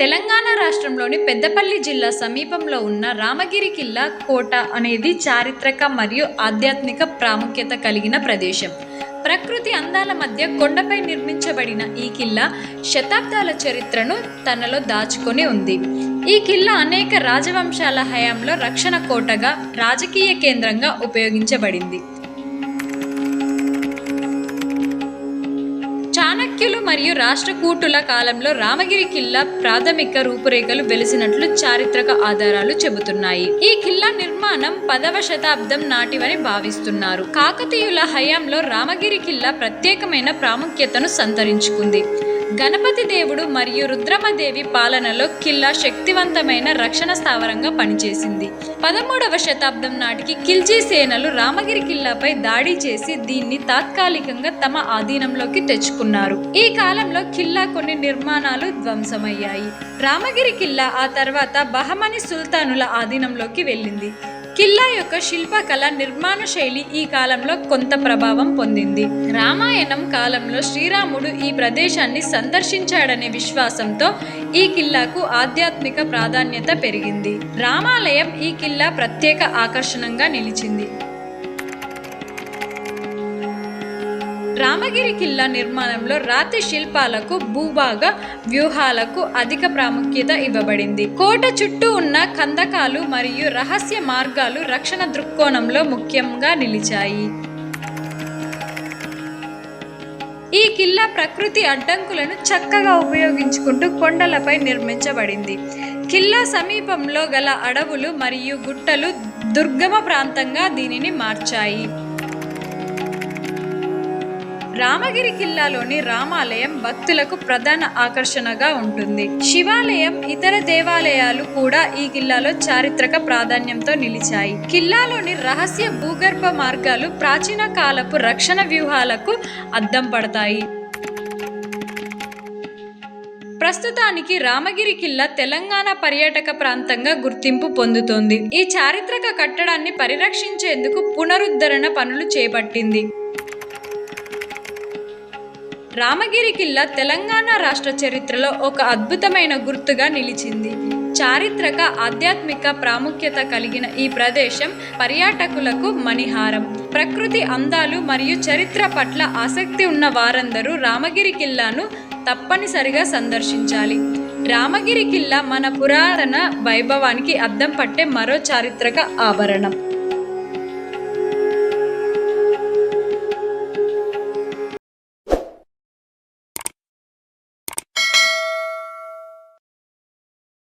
తెలంగాణ రాష్ట్రంలోని పెద్దపల్లి జిల్లా సమీపంలో ఉన్న రామగిరి కిల్లా కోట అనేది చారిత్రక మరియు ఆధ్యాత్మిక ప్రాముఖ్యత కలిగిన ప్రదేశం. ప్రకృతి అందాల మధ్య కొండపై నిర్మించబడిన ఈ కిల్లా శతాబ్దాల చరిత్రను తనలో దాచుకొని ఉంది. ఈ కిల్లా అనేక రాజవంశాల హయాంలో రక్షణ కోటగా రాజకీయ కేంద్రంగా ఉపయోగించబడింది. చాణక్యులు మరియు రాష్ట్రకూటుల కాలంలో రామగిరి కిల్లా ప్రాథమిక రూపురేఖలు వెలిసినట్లు చారిత్రక ఆధారాలు చెబుతున్నాయి. ఈ కిల్లా నిర్మాణం పదవ శతాబ్దం నాటివని భావిస్తున్నారు. కాకతీయుల హయాంలో రామగిరి కిల్లా ప్రత్యేకమైన ప్రాముఖ్యతను సంతరించుకుంది. గణపతి దేవుడు మరియు రుద్రమదేవి పాలనలో కిల్లా శక్తివంతమైన రక్షణ స్థావరంగా పనిచేసింది. పదమూడవ శతాబ్దం నాటికి ఖిల్జీ సేనలు రామగిరి కిల్లాపై దాడి చేసి దీన్ని తాత్కాలికంగా తమ ఆధీనంలోకి తెచ్చుకున్నారు. ఈ కాలంలో కిల్లా కొన్ని నిర్మాణాలు ధ్వంసమయ్యాయి. రామగిరి కిల్లా ఆ తర్వాత బహమని సుల్తానుల ఆధీనంలోకి వెళ్ళింది. కిల్లా యొక్క శిల్పకళ నిర్మాణ శైలి ఈ కాలంలో కొంత ప్రభావం పొందింది. రామాయణం కాలంలో శ్రీరాముడు ఈ ప్రదేశాన్ని సందర్శించాడనే విశ్వాసంతో ఈ కిల్లాకు ఆధ్యాత్మిక ప్రాధాన్యత పెరిగింది. రామాలయం ఈ కిల్లా ప్రత్యేక ఆకర్షణంగా నిలిచింది. రామగిరి కిల్లా నిర్మాణంలో రాతి శిల్పాలకు భూభాగ వ్యూహాలకు అధిక ప్రాముఖ్యత ఇవ్వబడింది. కోట చుట్టూ ఉన్న కందకాలు మరియు రహస్య మార్గాలు రక్షణ దృక్కోణంలో ముఖ్యంగా నిలిచాయి. ఈ కిల్లా ప్రకృతి అడ్డంకులను చక్కగా ఉపయోగించుకుంటూ కొండలపై నిర్మించబడింది. కిల్లా సమీపంలో గల అడవులు మరియు గుట్టలు దుర్గమ ప్రాంతంగా దీనిని మార్చాయి. రామగిరి కిల్లాలోని రామాలయం భక్తులకు ప్రధాన ఆకర్షణగా ఉంటుంది. శివాలయం ఇతర దేవాలయాలు కూడా ఈ కిల్లాలో చారిత్రక ప్రాధాన్యంతో నిలిచాయి. కిల్లాలోని రహస్య భూగర్భ మార్గాలు ప్రాచీన కాలపు రక్షణ వ్యూహాలకు అద్దం పడతాయి. ప్రస్తుతానికి రామగిరి కిల్లా తెలంగాణ పర్యాటక ప్రాంతంగా గుర్తింపు పొందుతోంది. ఈ చారిత్రక కట్టడాన్ని పరిరక్షించేందుకు పునరుద్ధరణ పనులు చేపట్టింది. రామగిరి కిల్లా తెలంగాణ రాష్ట్ర చరిత్రలో ఒక అద్భుతమైన గుర్తుగా నిలిచింది. చారిత్రక ఆధ్యాత్మిక ప్రాముఖ్యత కలిగిన ఈ ప్రదేశం పర్యాటకులకు మణిహారం. ప్రకృతి అందాలు మరియు చరిత్ర పట్ల ఆసక్తి ఉన్న వారందరూ రామగిరి కిల్లాను తప్పనిసరిగా సందర్శించాలి. రామగిరి కిల్లా మన పురాతన వైభవానికి అద్దం పట్టే మరో చారిత్రక ఆభరణం